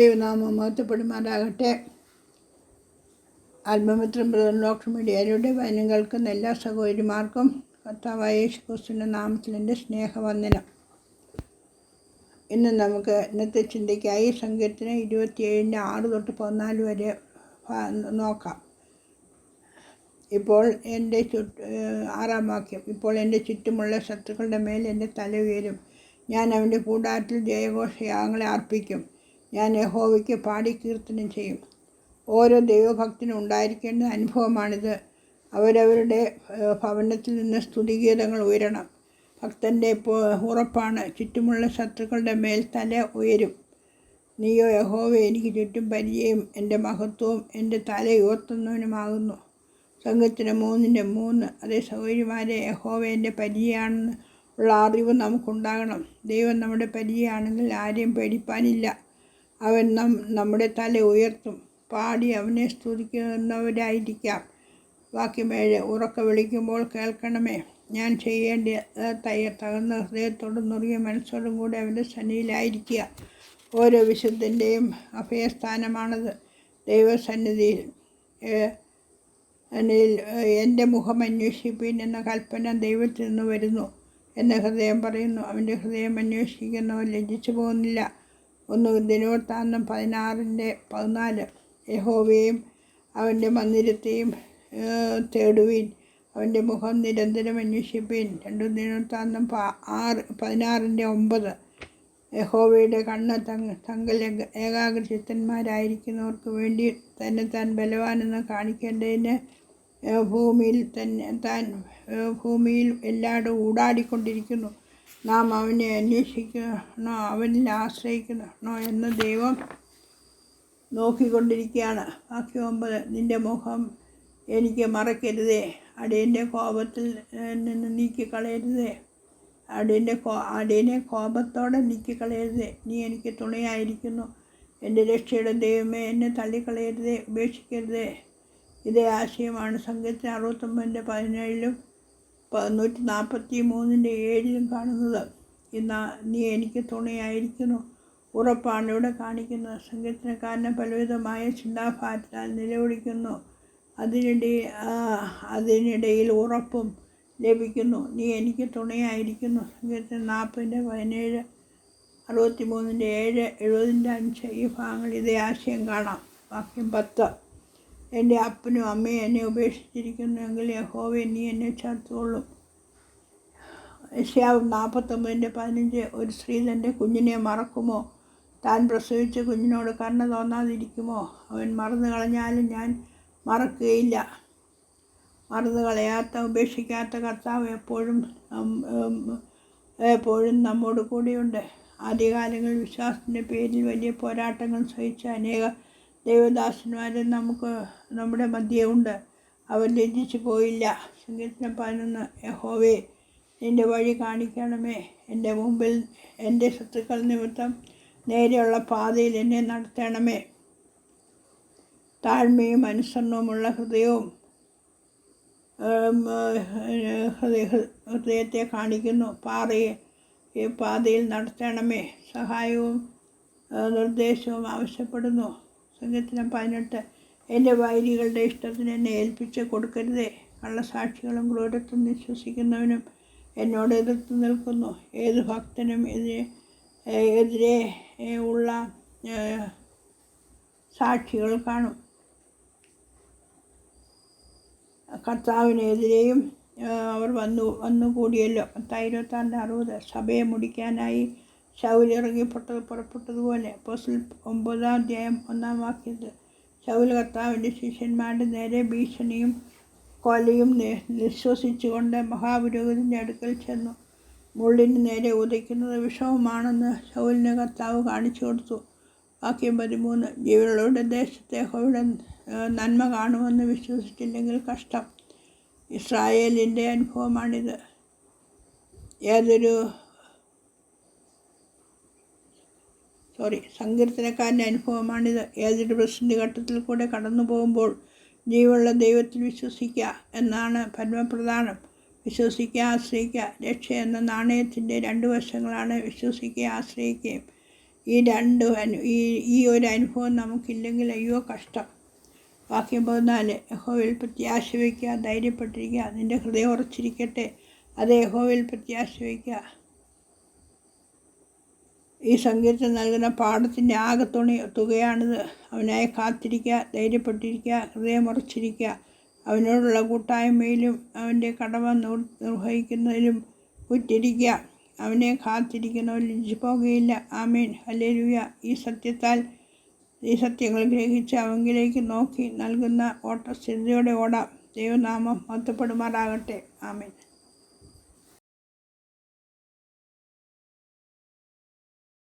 ദൈവനാമം മഹത്വപ്പെടുമാറാകട്ടെ ആത്മമിത്രം brother doctor മീഡിയയുടെ വചനം കേൾക്കുന്ന എല്ലാ സഹോദരിമാർക്കും കർത്താവായ യേശു ക്രിസ്തുവിന്റെ നാമത്തിൽ എന്റെ സ്നേഹവന്ദനം. ഇന്ന് നമുക്ക് ഇന്നത്തെ ചിന്തയ്ക്കായി സംഗീതത്തിന് ഇരുപത്തിയേഴിന്റെ ആറ് തൊട്ട് പതിനാല് വരെ നോക്കാം. ഇപ്പോൾ എന്റെ ചുറ്റ് ആറാം വാക്യം. ഇപ്പോൾ എന്റെ ചുറ്റുമുള്ള ശത്രുക്കളുടെ മേൽ എന്റെ തല ഉയരും. ഞാൻ അവന്റെ കൂടാരത്തിൽ ജയഘോഷയാഗങ്ങളെ അർപ്പിക്കും. ഞാൻ യഹോവയ്ക്ക് പാടി കീർത്തനം ചെയ്യും. ഓരോ ദൈവഭക്തനും ഉണ്ടായിരിക്കേണ്ട അനുഭവമാണിത്. അവരവരുടെ ഭവനത്തിൽ നിന്ന് സ്തുതിഗീതങ്ങൾ ഉയരണം. ഭക്തന്റെ ഉറപ്പാണ്. ചുറ്റുമുള്ള ശത്രുക്കളുടെ മേൽ തല ഉയരും. നീയോ യഹോവ എനിക്ക് ചുറ്റും പരിചയം. എന്റെ മഹത്വവും എന്റെ തല ഉയർത്തുന്നവനുമാകുന്നു. സംഘത്തിന് മൂന്നിന്റെ മൂന്ന് അതേ സൗകര്യമാരെ യഹോവ എന്റെ പരിചയമാണെന്ന് ഉള്ള അറിവ് നമുക്കുണ്ടാകണം. ദൈവം നമ്മുടെ പരിചയമാണെങ്കിൽ ആരെയും പേടിപ്പാനില്ല. അവൻ നം നമ്മുടെ തല ഉയർത്തും. പാടി അവനെ സ്തുതിക്കുന്നവരായിരിക്കാം. വാക്യമേഴ് ഉറക്ക വിളിക്കുമ്പോൾ കേൾക്കണമേ. ഞാൻ ചെയ്യേണ്ട തയ്യ തകർന്ന ഹൃദയത്തോടും നുറുകിയ മനസ്സോടും കൂടി അവന്റെ സന്നിധിയിലായിരിക്കുക. ഓരോ വിശുദ്ധന്റെയും അഭയസ്ഥാനമാണത്. ദൈവസന്നിധിയിൽ എന്റെ മുഖം അന്വേഷിപ്പീൻ എന്ന കൽപ്പന ദൈവത്തിൽ നിന്ന് വരുന്നു. എന്ന് ഹൃദയം പറയുന്നു. അവന്റെ ഹൃദയം അന്വേഷിക്കുന്നവൻ ലജ്ജിച്ചു പോകുന്നില്ല. ഒന്ന് ദിനവൃത്താന്തം പതിനാറിന്റെ പതിനാല്. യഹോവയും അവന്റെ മന്ദിരത്തെയും തേടുവിൻ. അവന്റെ മുഖം നിരന്തരം അന്വേഷിപ്പീൻ. രണ്ടു ദിനവൃത്താന്തം ആറ് പതിനാറിന്റെ ഒമ്പത്. യഹോവയുടെ കണ്ണ് തങ് തങ്കൽ ഏകാഗ്രചിത്തന്മാരായിരിക്കുന്നവർക്ക് വേണ്ടി തന്നെ താൻ ബലവാനെന്ന് കാണിക്കേണ്ടതിന് ഭൂമിയിൽ തന്നെ താൻ ഭൂമിയിൽ എല്ലായിടും ഊടാടിക്കൊണ്ടിരിക്കുന്നു. നാം അവനെ അന്വേഷിക്കണോ അവനിൽ ആശ്രയിക്കണോ എന്ന് ദൈവം നോക്കിക്കൊണ്ടിരിക്കുകയാണ്. ബാക്കി ഒമ്പത് നിന്റെ മുഖം എനിക്ക് മറക്കരുതേ. അടിയന്റെ കോപത്തിൽ നിന്ന് നീക്കിക്കളയരുതേ. അടിയന്റെ കോ അടിയനെ കോപത്തോടെ നീക്കിക്കളയരുതേ. നീ എനിക്ക് തുണയായിരിക്കുന്നു. എന്റെ രക്ഷയുടെ ദൈവമേ എന്നെ തള്ളിക്കളയരുതേ ഉപേക്ഷിക്കരുതേ. ഇതേ ആശയമാണ് സംഘത്തിന് അറുപത്തൊമ്പതിന്റെ പതിനേഴിലും നൂറ്റി നാൽപ്പത്തി മൂന്നിന്റെ ഏഴിലും കാണുന്നത്. ഇന്ന് നീ എനിക്ക് തുണയായിരിക്കുന്നു. ഉറപ്പാണ്. ഇവിടെ കാണിക്കുന്നത് സംഗീതനക്കാരനെ പലവിധമായ ചിന്താഭാരത്താൽ നിലവിളിക്കുന്നു. അതിനിടയിൽ അതിനിടയിൽ ഉറപ്പും ലഭിക്കുന്നു. നീ എനിക്ക് തുണയായിരിക്കുന്നു. സംഗീതത്തിന് നാൽപ്പതിന്റെ പതിനേഴ് അറുപത്തി മൂന്നിന്റെ ഏഴ് എഴുപതിന്റെ അഞ്ച് ഈ ഭാഗങ്ങളിൽ ഇതേ ആശയം കാണാം. വാക്യം പത്ത്. എന്റെ അപ്പനും അമ്മയും എന്നെ ഉപേക്ഷിച്ചിരിക്കുന്നുവെങ്കിൽ യഹോവ നീ എന്നെ ചേർത്തുകൊള്ളും. ഏഷ്യാവ് നാൽപ്പത്തൊമ്പതിന്റെ പതിനഞ്ച് ഒരു സ്ത്രീ തന്റെ കുഞ്ഞിനെ മറക്കുമോ? താൻ പ്രസവിച്ച കുഞ്ഞിനോട് കരുണ തോന്നാതിരിക്കുമോ? അവൻ മറന്നു കളഞ്ഞാലും ഞാൻ മറക്കുകയില്ല. മറന്നു കളയാത്ത ഉപേക്ഷിക്കാത്ത കർത്താവ് എപ്പോഴും എപ്പോഴും നമ്മോട് കൂടിയുണ്ട്. ആദ്യകാലങ്ങളിൽ വിശ്വാസത്തിന്റെ പേരിൽ വലിയ പോരാട്ടങ്ങൾ സഹിച്ച അനേക ദൈവദാസന്മാരും നമുക്ക് നമ്മുടെ മധ്യേ ഉണ്ട്. അവർ ലജ്ജിച്ചു പോയില്ല. സങ്കീർത്തനം പതിനൊന്ന് യഹോവേ നിന്റെ വഴി കാണിക്കണമേ. എന്റെ മുമ്പിൽ എന്റെ ശത്രുക്കൾ നിമിത്തം നേരെയുള്ള പാതയിൽ എന്നെ നടത്തണമേ. താഴ്മയും അനുസരണവുമുള്ള ഹൃദയവും ഹൃദയ ഹൃദയത്തെ കാണിക്കുന്നു. പാറയെ ഈ പാതയിൽ നടത്തണമേ. സഹായവും നിർദ്ദേശവും ആവശ്യപ്പെടുന്നു. സംഘത്തിന് പതിനെട്ട്. എന്റെ വൈരികളുടെ ഇഷ്ടത്തിന് എന്നെ ഏൽപ്പിച്ച് കൊടുക്കരുതേ. കള്ളസാക്ഷികളും ക്രൂരത്വം വിശ്വസിക്കുന്നവനും എന്നോട് എതിർത്ത് നിൽക്കുന്നു. ഏത് ഭക്തനും എതിരെ എതിരെ ഉള്ള സാക്ഷികൾ കാണും. കർത്താവിനെതിരെയും അവർ വന്നു വന്നുകൂടിയല്ലോ. കൂടിയല്ലോ പത്തായി ഇരുപത്താറിന്റെ അറുപത്. സഭയെ മുടിക്കാനായി ശൗൽ ഇറങ്ങിപ്പെട്ടത് പുറപ്പെട്ടതുപോലെ പോസ്റ്റിൽ ഒമ്പതാം അധ്യായം ഒന്നാം വാക്യത്തിൽ ശൗൽ കർത്താവിന്റെ ശിഷ്യന്മാരുടെ നേരെ ഭീഷണിയും കൊലയും നിശ്വസിച്ചുകൊണ്ട് മഹാപുരോഹിതന്റെ അടുക്കൽ ചെന്നു. മുള്ളിന് നേരെ ഉദയ്ക്കുന്നത് വിഷവുമാണെന്ന് ശൗലിന് കർത്താവ് കാണിച്ചു കൊടുത്തു. വാക്യം പതിമൂന്ന് ജീവികളുടെ ദേശത്തെ ഹോയുടെ നന്മ കാണുമെന്ന് വിശ്വസിച്ചില്ലെങ്കിൽ കഷ്ടം. ഇസ്രായേലിന്റെ അനുഭവമാണിത്. ഏതൊരു സോറി സങ്കീർത്തനക്കാരന്റെ അനുഭവമാണിത്. ഏതൊരു പ്രസിദ്ധി ഘട്ടത്തിൽ കൂടെ കടന്നു പോകുമ്പോൾ ജീവനുള്ള ദൈവത്തിൽ വിശ്വസിക്കുക എന്നാണ് പരമപ്രധാനം വിശ്വസിക്കുക ആശ്രയിക്കുക. രക്ഷ എന്ന നാണയത്തിന്റെ രണ്ട് വശങ്ങളാണ് വിശ്വസിക്കുക ആശ്രയിക്കുകയും ഈ രണ്ട് ഈ ഈ ഒരു അനുഭവം നമുക്കില്ലെങ്കിൽ അയ്യോ കഷ്ടം. വാക്യം പതിനാല് യഹോവിൽ പ്രത്യാശ വയ്ക്കുക ധൈര്യപ്പെട്ടിരിക്കുക നിന്റെ ഹൃദയം ഉറച്ചിരിക്കട്ടെ. അത് യഹോവിൽ പ്രത്യാശ വയ്ക്കുക. ഈ സംഗീതത്തിൽ നൽകുന്ന പാഠത്തിന്റെ ആകെ തുണി തുകയാണിത്. അവനായി കാത്തിരിക്കുക ധൈര്യപ്പെട്ടിരിക്കുക ഹൃദയമുറച്ചിരിക്കുക അവനോടുള്ള കൂട്ടായ്മയിലും അവന്റെ കടമ നിർ- നിർവഹിക്കുന്നതിലും കുറ്റിരിക്കുക അവനെ കാത്തിരിക്കുന്നവൻ ലിഞ്ചു പോകുകയില്ല ആമേൻ. ഹല്ലേലൂയ. ഈ സത്യത്താൽ ഈ സത്യങ്ങൾ ഗ്രഹിച്ച് അവങ്കിലേക്ക് നോക്കി നൽകുന്ന ഓട്ട സ്ഥിരതയോടെ ഓടാം. ദൈവനാമം മഹത്വപ്പെടുമാറാകട്ടെ. ആമേൻ.